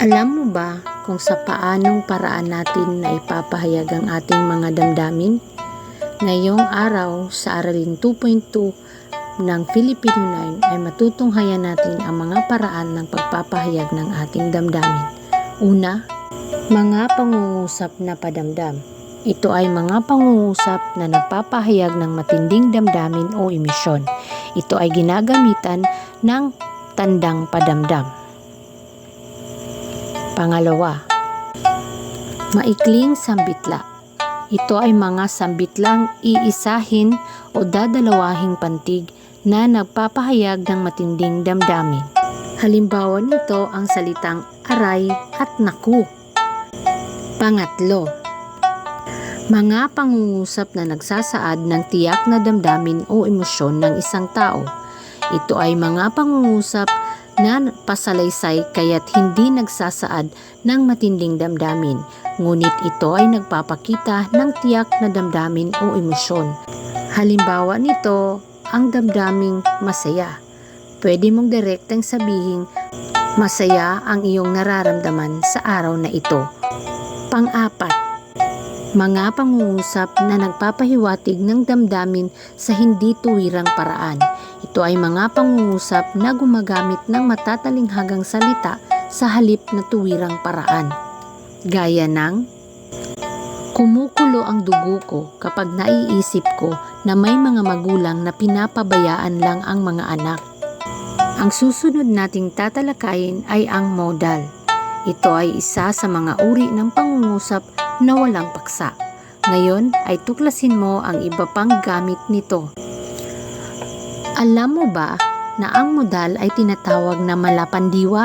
Alam mo ba kung sa paanong paraan natin na ipapahayag ang ating mga damdamin? Ngayong araw sa Aralin 2.2 ng Filipino 9 ay matutunghayan natin ang mga paraan ng pagpapahayag ng ating damdamin. Una, mga pangungusap na padamdam. Ito ay mga pangungusap na nagpapahayag ng matinding damdamin o emisyon. Ito ay ginagamitan ng tandang padamdam. Pangalawa, maikling sambitla. Ito ay mga sambitlang iisahin o dadalawahing pantig na nagpapahayag ng matinding damdamin. Halimbawa nito ang salitang aray at naku. Pangatlo, mga pangungusap na nagsasaad ng tiyak na damdamin o emosyon ng isang tao. Ito ay mga pangungusap na pasalaysay kaya't hindi nagsasaad ng matinding damdamin, ngunit ito ay nagpapakita ng tiyak na damdamin o emosyon. Halimbawa nito, ang damdaming masaya. Pwede mong direktang sabihin, masaya ang iyong nararamdaman sa araw na ito. Pang-apat, mga pangungusap na nagpapahiwatig ng damdamin sa hindi tuwirang paraan. Ito ay mga pangungusap na gumagamit ng matatalinghagang salita sa halip na tuwirang paraan. Gaya ng, Kumukulo ang dugo ko kapag naiisip ko na may mga magulang na pinapabayaan lang ang mga anak. Ang susunod nating tatalakayin ay ang modal. Ito ay isa sa mga uri ng pangungusap na walang paksa. Ngayon ay tuklasin mo ang iba pang gamit nito. Alam mo ba na ang modal ay tinatawag na malapandiwa?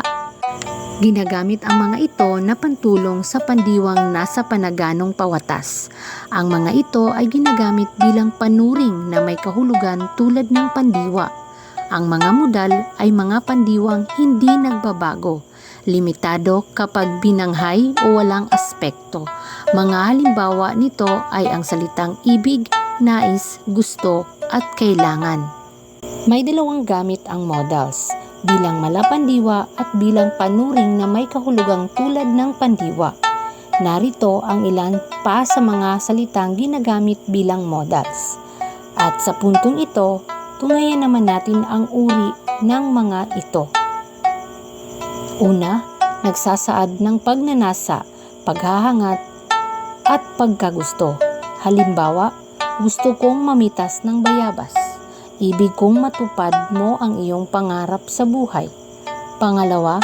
Ginagamit ang mga ito na pantulong sa pandiwang nasa panaganong pawatas. Ang mga ito ay ginagamit bilang panuring na may kahulugan tulad ng pandiwa. Ang mga modal ay mga pandiwang hindi nagbabago, limitado kapag binanghay o walang aspekto. Mga halimbawa nito ay ang salitang ibig, nais, gusto at kailangan. May dalawang gamit ang modals, bilang malapandiwa at bilang panuring na may kahulugang tulad ng pandiwa. Narito ang ilan pa sa mga salitang ginagamit bilang modals. At sa puntong ito, tungayan naman natin ang uri ng mga ito. Una, nagsasaad ng pagnanasa, paghahangat, at pagkagusto. Halimbawa, gusto kong mamitas ng bayabas. Ibig kong matupad mo ang iyong pangarap sa buhay. Pangalawa,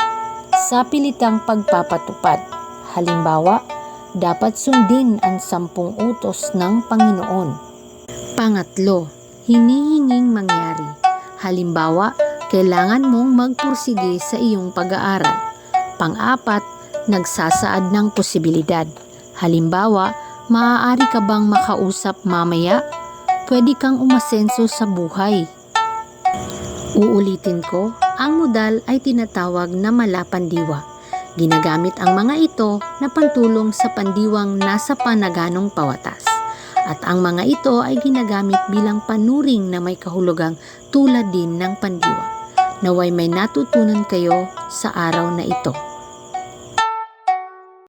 sa pilitang pagpapatupad. Halimbawa, dapat sundin ang sampung utos ng Panginoon. Pangatlo, hinihinging mangyari. Halimbawa, kailangan mong magpursige sa iyong pag-aaral. Pang-apat, nagsasaad ng posibilidad. Halimbawa, maaari ka bang makausap mamaya? Pwede kang umasenso sa buhay. Uulitin ko, ang modal ay tinatawag na malapandiwa. Ginagamit ang mga ito na pantulong sa pandiwang nasa panaganong pawatas. At ang mga ito ay ginagamit bilang panuring na may kahulugang tulad din ng pandiwa. Naway may natutunan kayo sa araw na ito.